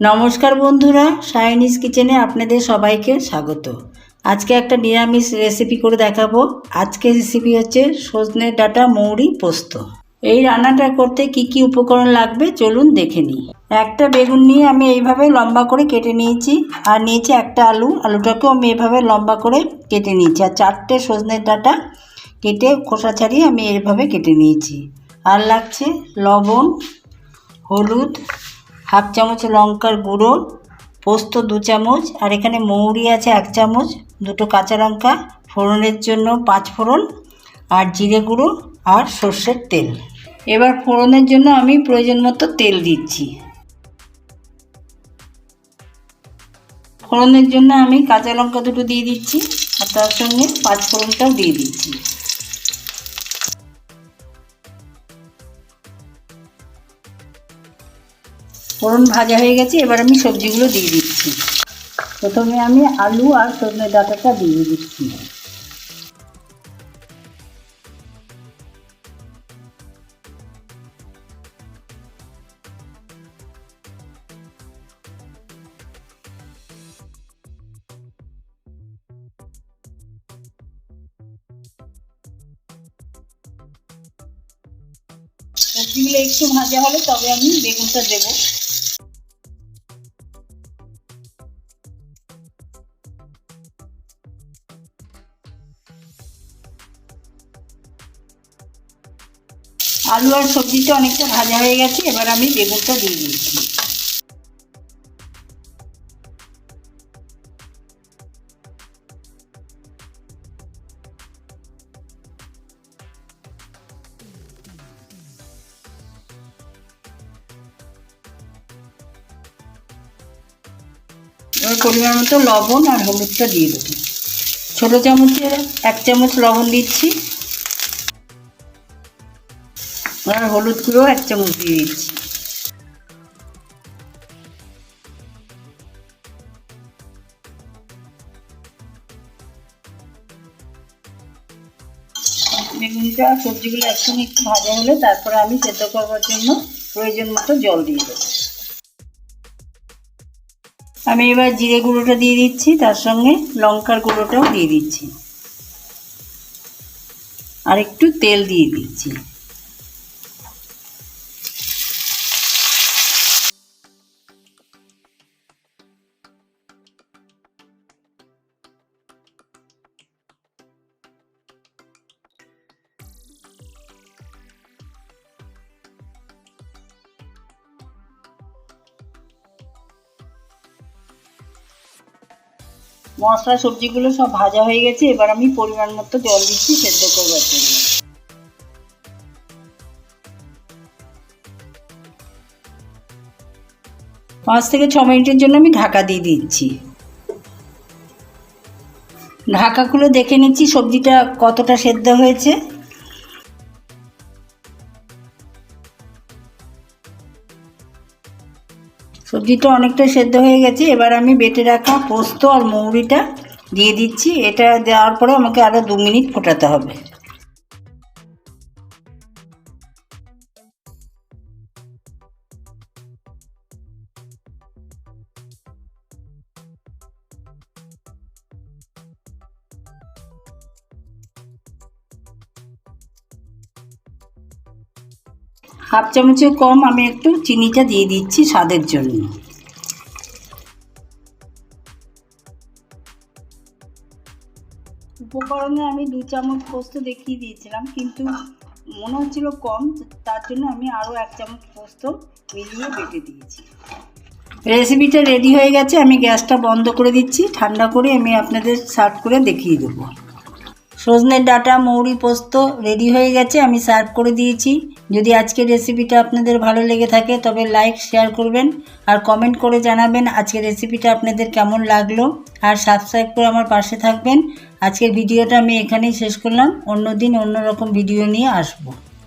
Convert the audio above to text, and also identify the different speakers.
Speaker 1: নমস্কার বন্ধুরা সায়নিস কিচেনে আপনাদের সবাইকে স্বাগত। আজকে একটা নিরামিষ রেসিপি করে দেখাবো। আজকে রেসিপি হচ্ছে সজনে ডাটা মৌরি পোস্ত। এই রান্নাটা করতে কি কি উপকরণ লাগবে চলুন দেখে নিই। একটা বেগুন নিয়ে আমি এইভাবে লম্বা করে কেটে নিয়েছি, আর নিয়েছি একটা আলু। আলুটাকেও আমি এভাবে লম্বা করে কেটে নিয়েছি, আর চারটে সজনের ডাটা কেটে খোসা ছাড়িয়ে আমি এইভাবে কেটে নিয়েছি। আর লাগছে লবণ, হলুদ হাফ চামচ লঙ্কার গুঁড়ো, পোস্ত দু চামচ, আর এখানে মৌরি আছে এক চামচ, দুটো কাঁচা লঙ্কা, ফোড়নের জন্য পাঁচ ফোড়ন, আর জিরে গুঁড়ো আর সর্ষের তেল। এবার ফোড়নের জন্য আমি প্রয়োজন মতো তেল দিচ্ছি। ফোড়নের জন্য আমি কাঁচা লঙ্কা দুটো দিয়ে দিচ্ছি, আর তার সঙ্গে পাঁচ ফোড়নটাও দিয়ে দিচ্ছি। ফোড়ন ভাজা হয়ে গেছে, এবার আমি সবজিগুলো দিয়ে দিচ্ছি। প্রথমে আমি আলু আর সজনে ডাঁটাটা দিয়ে দিচ্ছি। সবজিগুলো একটু ভাজা হলে তবে আমি বেগুনটা দেবো। আলু আর সবজিটা অনেকটা ভাজা হয়ে গেছে, এবার আমি বেগুনটা দিয়ে দিয়েছি এবার পরিমাণ মতো লবণ আর হলুদটা দিয়ে দেবো। ছোটো চামচে এক চামচ লবণ দিচ্ছি। আর হলুদ গুঁড়ো এক চামচ দিয়ে দিচ্ছি। বেগুনটা, সবজিগুলো একসঙ্গে একটু ভাজা হলে তারপরে আমি সেদ্ধ করবার জন্য প্রয়োজন মতো জল দিয়ে দেবো। আমি এবার জিরে গুঁড়োটা দিয়ে দিচ্ছি, তার সঙ্গে লঙ্কার গুঁড়োটাও দিয়ে দিচ্ছি। আর একটু তেল দিয়ে দিচ্ছি। মশলা সবজিগুলো সব ভাজা হয়ে গেছে, এবার আমি পরিমাণ মতো জল দিচ্ছি সেদ্ধ করবার জন্য। পাঁচ থেকে ছ মিনিটের জন্য আমি ঢাকা দিয়ে দিচ্ছি। ঢাকা খুলে দেখে নিচ্ছি সবজিটা কতটা সেদ্ধ হয়েছে। সবজিটা অনেকটা সেদ্ধ হয়ে গেছে। এবার আমি বেটে রাখা পোস্ত আর মৌরিটা দিয়ে দিচ্ছি। এটা দেওয়ার পরে আমাকে আরও দু মিনিট ফোটাতে হবে। হাফ চামচের কম আমি একটু চিনিটা দিয়ে দিচ্ছি স্বাদের জন্য। উপকরণে আমি দু চামচ পোস্ত দেখিয়ে দিয়েছিলাম, কিন্তু মনে হচ্ছিল কম, তার জন্য আমি আরও এক চামচ পোস্ত মিলিয়ে বেটে দিয়েছি। রেসিপিটা রেডি হয়ে গেছে, আমি গ্যাসটা বন্ধ করে দিচ্ছি, ঠান্ডা করে আমি আপনাদের সার্ভ করে দেখিয়ে দেবো। সজনের ডাটা, মৌরি পোস্ত রেডি হয়ে গেছে, আমি সার্ভ করে দিয়েছি। যদি আজকের রেসিপিটা আপনাদের ভালো লেগে থাকে, তবে লাইক শেয়ার করবেন আর কমেন্ট করে জানাবেন আজকের রেসিপিটা আপনাদের কেমন লাগল। আর সাবস্ক্রাইব করে আমার পাশে থাকবেন। আজকের ভিডিওটা আমি এখানেই শেষ করলাম। অন্য দিন অন্য রকম ভিডিও নিয়ে আসব।